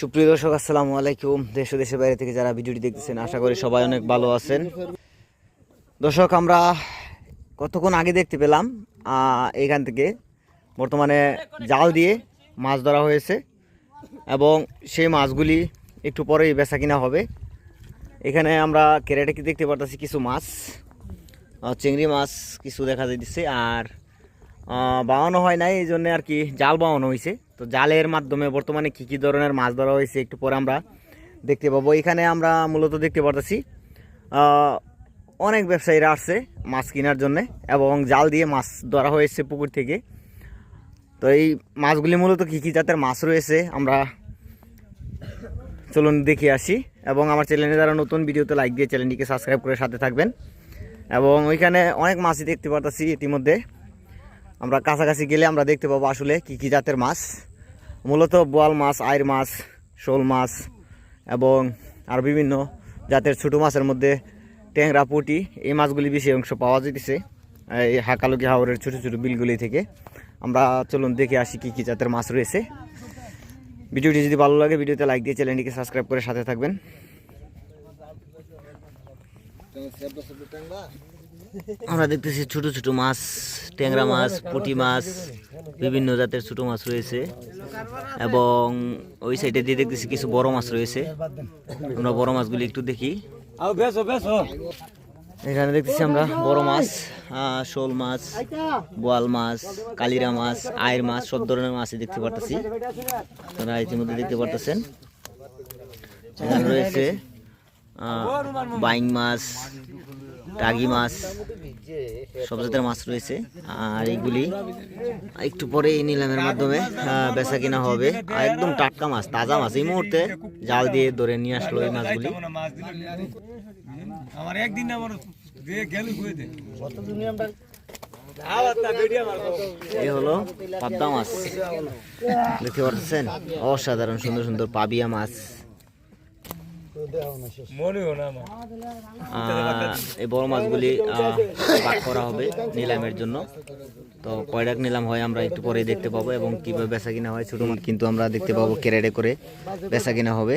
সুপ্রিয় দর্শক, আসসালামু আলাইকুম। দেশ দেশের বাইরে থেকে যারা ভিডিওটি দেখতেছেন, আশা করি সবাই অনেক ভালো আছেন। দর্শক, আমরা কতক্ষণ আগে দেখতে পেলাম এখান থেকে বর্তমানে জাল দিয়ে মাছ ধরা হয়েছে এবং সেই মাছগুলি একটু পরেই বেচা কিনা হবে। এখানে আমরা কেরাটে কি দেখতে পারতেছি? কিছু মাছ চিংড়ি মাছ কিছু দেখা যাইতেছে আর বাওয়ানো হয় নাই, এই জন্য আর কি জাল বাওয়ানো হয়েছে তো জালের মাধ্যমে বর্তমানে কী কী ধরনের মাছ ধরা হয়েছে একটু পরে আমরা দেখতে পাবো। এখানে আমরা মূলত দেখতে পারতেছি অনেক ব্যবসায়ীরা আসছে মাছ কেনার জন্য এবং জাল দিয়ে মাছ ধরা হয়েছে পুকুর থেকে। তো এই মাছগুলি মূলত কী কী জাতের মাছ রয়েছে আমরা চলুন দেখে আসি। এবং আমার চ্যানেলে যারা নতুন ভিডিওতে লাইক দিয়ে চ্যানেলটিকে সাবস্ক্রাইব করে সাথে থাকবেন। এবং ওইখানে অনেক মাছই দেখতে পারতেছি ইতিমধ্যে। আমরা কাছাকাছি গেলে আমরা দেখতে পাবো আসলে কী কী জাতের মাছ। মূলত বোয়াল মাছ আয়ের মাছ, শোল মাছ এবং আর বিভিন্ন জাতের ছোটো মাছের মধ্যে ট্যাংরা, পুঁটি এই মাছগুলি বেশি অংশ পাওয়া যেতেছে এই হাকালুকি হাওরের ছোটো ছোটো বিলগুলি থেকে। আমরা চলুন দেখে আসি কী কী জাতের মাছ রয়েছে। ভিডিওটি যদি ভালো লাগে ভিডিওতে লাইক দিয়ে চ্যানেলটিকে সাবস্ক্রাইব করে সাথে থাকবেন। আমরা দেখতেছি ছোট ছোট মাছ ট্যাংরা মাছ পুঁটি মাছ বিভিন্ন জাতের ছোট মাছ রয়েছে। এবং ওই সাইডে দিয়ে দেখতেছি কিছু বড় মাছ রয়েছে। আমরা বড় মাছগুলি একটু দেখি। এখানে দেখতেছি আমরা বড় মাছ শোল মাছ, বোয়াল মাছ, কালিরা মাছ আয়ের মাছ, সব ধরনের মাছই দেখতে পারতেছি। আপনারা ইতিমধ্যে দেখতে পারতেছেন। এখানে রয়েছে বাইং মাছ টাগি মাছ সব জাতের মাছ রয়েছে। আর এইগুলি একটু পরে এই নিলামের মাধ্যমে বেচা কিনা হবে। আর একদম টাটকা মাছ তাজা মাছ। এই মুহূর্তে জাল দিয়ে ধরে নিয়ে আসলো এই মাছগুলি। আমার একদিন আমার এই হলো পাবদা মাছ। দেখতে পাচ্ছেন? অসাধারণ সুন্দর সুন্দর পাবিয়া মাছ মনে হয় না আমার আহ, এই বড় মাছগুলি আহ, করা হবে নিলামের জন্য। তো কয়ডাক নিলাম হয় আমরা একটু পরে দেখতে পাবো এবং কীভাবে বেচা কিনা হয় ছোটো মাছ কিন্তু আমরা দেখতে পাবো ক্যারেটে করে বেচা কিনা হবে।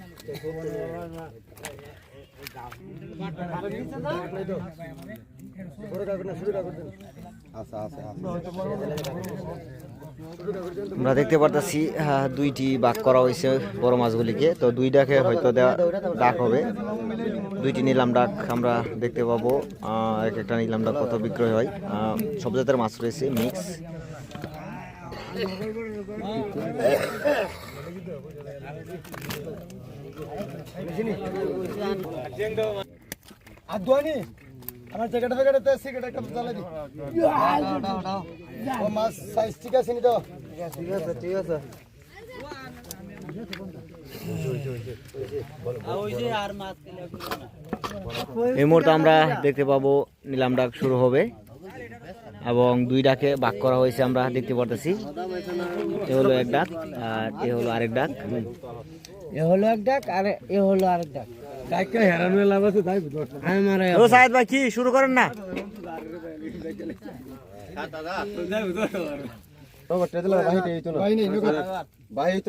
আমরা দেখতে পারতেছি দুইটি বাক করা হয়েছে বড় মাছগুলিকে। তো দুই ডাকে হয়তো ডাক হবে। দুইটি নিলাম ডাক আমরা দেখতে পাবো। এক একটা নিলাম ডাক কত বিক্রয় হয়। সব জাতের মাছ রয়েছে, মিক্স। আর আমার জায়গাটা সিগারেট একটা জ্বালা দি ও সাইজ ঠিক আছে নি তো? ঠিক আছে ঠিক আছে এই মুহূর্তে আমরা দেখতে পাবো নিলাম ডাক শুরু হবে। এবং দুই ডাকে ভাগ করা হয়েছে আমরা দেখতে পারতেছি। এ হলো এক ডাক আর এ হলো আরেক ডাক। এ হলো এক ডাক আর এ হলো আরেক ডাক। ডাক্কা হেরানো লাভ আছে তাই বুঝতে আমি ও সাহেদ ভাই কি শুরু করেন না?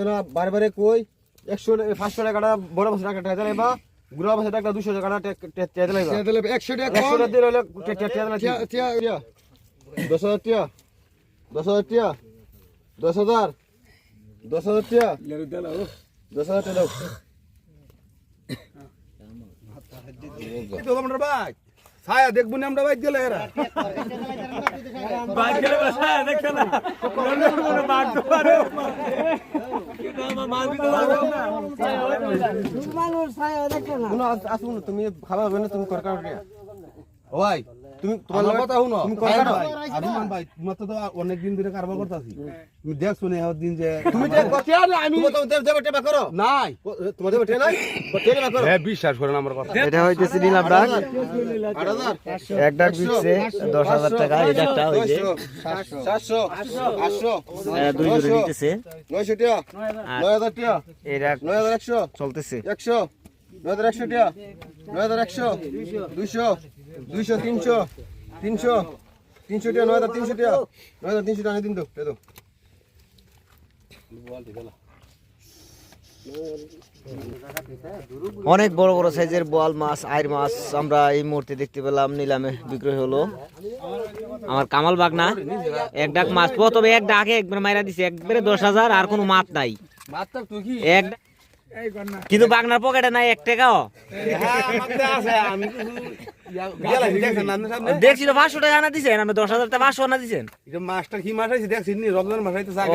না বারবারে কই? 100 500 টাকাটা বড় টাকা টেতে গুড়া মাছ টাকা 200 টাকা টেতে লাইবা টেতে লাইবা 100 টাকা 100 টাকা দিলে টেতে লাইবা টিয়া টিয়া 10000 টিয়া 10000 টিয়া। 10000 10000 টিয়া 10000 টাকা দাও আমরা ভাই ছায়া দেখব না আমরা বাইক গেলে এরা। বাদ গেলে পারে ছায়া দেখে না। কোনো আস- তুমি খাবার হবে না তুমি করকার ভাই তুমি তোমার কথা শুনো। তুমি ভাই, করকার ভাই, তোমার তো অনেক দিন ধরে কারবার করতেছি। তুমি দেখছ না এত দিন যে তুমি যে কথা না আমি তুমি তো দেব দেব টেবা করো। নাই। তোমার দেব টে নাই? টেবা করো। হ্যাঁ বিশ্বাস করেন আমার কথা। এটা হইতেছে নিলাম ডাক। 8000 এক ডাক দশ হাজার টাকা এই ডাকটা ওই যে 700 800 এরা দুই জোড়ে নিতেছে 900 টাকা 9000 টাকা এই ডাক 9100 চলতেছে। 100 9100 টাকা 9100 200 200 300 300 300 টাকা 9300 টাকা 9300 টাকা দিন তো দে অনেক বড় বড় সাইজের বোয়াল মাছ আইর মাছ আমরা এই মুহূর্তে দেখতে পেলাম নিলামে বিক্রয় হলো। আমার কামাল বাগনা এক ডাক মাছ তবে এক ডাকে একবার মাইরা দিছে একবারে দশ হাজার আর কোনো মাছ নাই। মাত্র তুই কি এক কিন্তু বাগনার পকেটে নাই এক টাকাও। তো পাঁচশো টাকা আনা দশ হাজার টাকা পাঁচশো আনা কি মাছ হয়েছে দেখছি রমজান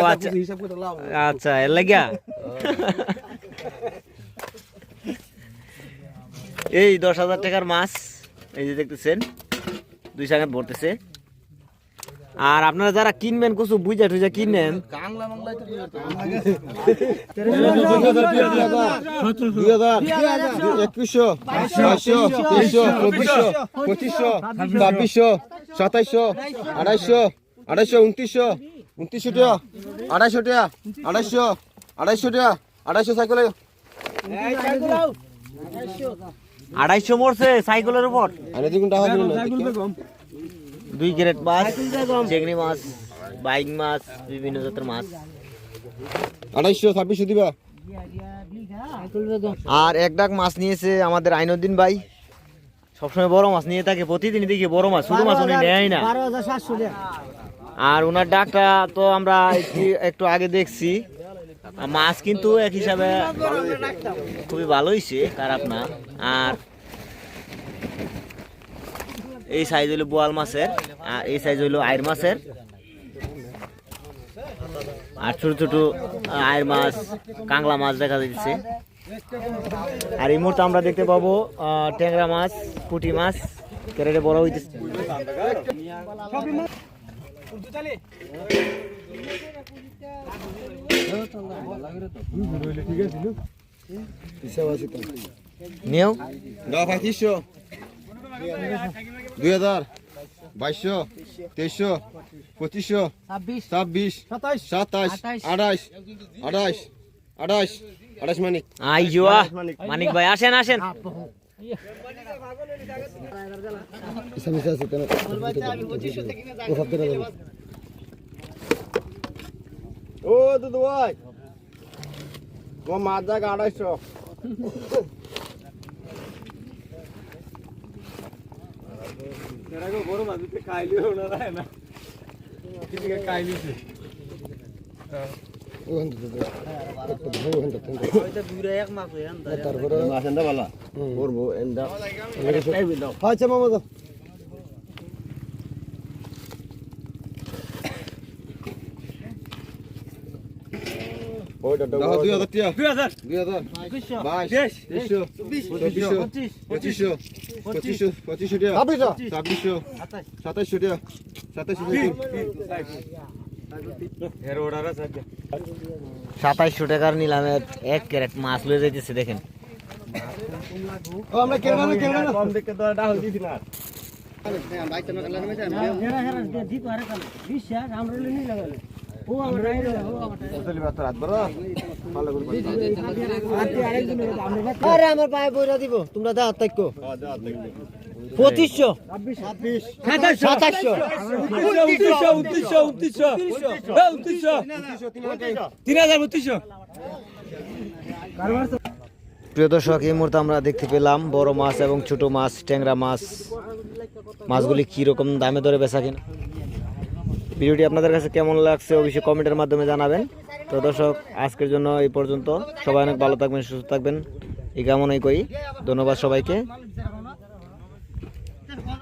আচ্ছা। হিসাব করে লাভ আচ্ছা এর লাগিয়া। এই দশ হাজার টাকার মাছ এই যে দেখতেছেন দুই সাঙ্গাত ভরতেছে। আর আপনারা যারা কিনবেন কিছু বুঝা টুজা কিনেন। একুশশো বাইশশো তেইশশো চব্বিশশো পঁচিশশো ছাব্বিশশো সাতাইশশো আড়াইশো আড়াইশো উনত্রিশশো উনত্রিশশো টাকা আড়াইশো টাকা আড়াইশো আড়াইশো টাকা আড়াইশো সাইকেলে। আড়াইশো মরছে সাইকেলের উপর। টাকা দুই গ্রেড মাছ চেংড়ি মাছ বাইক মাছ বিভিন্ন জাতের মাছ। আড়াইশো ছাব্বিশশো দিবা? আর এক ডাক মাছ নিয়েছে আমাদের আইনুদ্দিন ভাই। সবসময় বড় মাছ নিয়ে থাকে প্রতিদিন দেখি বড় মাছ ছোট মাছ উনি নেয় না। আর ওনার ডাকটা তো আমরা একটু আগে দেখছি। মাছ কিন্তু এক হিসাবে খুবই ভালো হয়েছে খারাপ না। আর এই সাইজ হইল বোয়াল মাছের, আর এই সাইজ হইল আয়ের মাছের। আর ছোট ছোট আয়ের মাছ কাংলা মাছ দেখা যাচ্ছে আর এই মুহূর্তে আমরা দেখতে পাবো ট্যাংরা মাছ, পুঁটি মাছ ক্যারেটে বড় হইতেছে। নিয়েও দুই হাজার বাইশশো তেইশশো পঁচিশশো ছাব্বিশ সাতাইশ আঠাইশ। আঠাইশ আঠাইশ আঠাইশ আঠাইশ মানে আই জুয়া। মানিক। ভাই আসেন আসেন। ও দুদু ভাই। তোমার মাছ জায়গা আড়াইশো। এরাকে বড় মাছ দিতে না খাইলিছে আচ্ছা মামা দাও। দুই হাজার দুই হাজার। দুই হাজার। বাইশ। তেইশ, তেইশশো চব্বিশশো। পঁচিশশো। পঁচিশশো টাকা। ছাব্বিশশো টাকা। সাতাইশশো টাকার নিলামে এক ক্যারেট মাছ লয়ে যাইতেছে দেখেন। আমরা আরে আমরা পায়ে বইরা দিব তোমরা দাও তাইকো। পঁচিশশো। সাতাশশো। সাতাশশো। উনত্রিশশো উনত্রিশশো উনত্রিশশো। উনত্রিশশো। তিন হাজার উনত্রিশশো প্রিয় দর্শক এই মুহূর্তে আমরা দেখতে পেলাম বড় মাছ এবং ছোট মাছ ট্যাংরা মাছ। মাছগুলি কীরকম দামে ধরে বেচা কিনা? ভিডিওটি আপনাদের কাছে কেমন লাগছে অবশ্যই কমেন্টের মাধ্যমে জানাবেন। তো দর্শক, আজকের জন্য এই পর্যন্ত। সবাই অনেক ভালো থাকবেন, সুস্থ থাকবেন। এই কামনাই করি। ধন্যবাদ সবাইকে।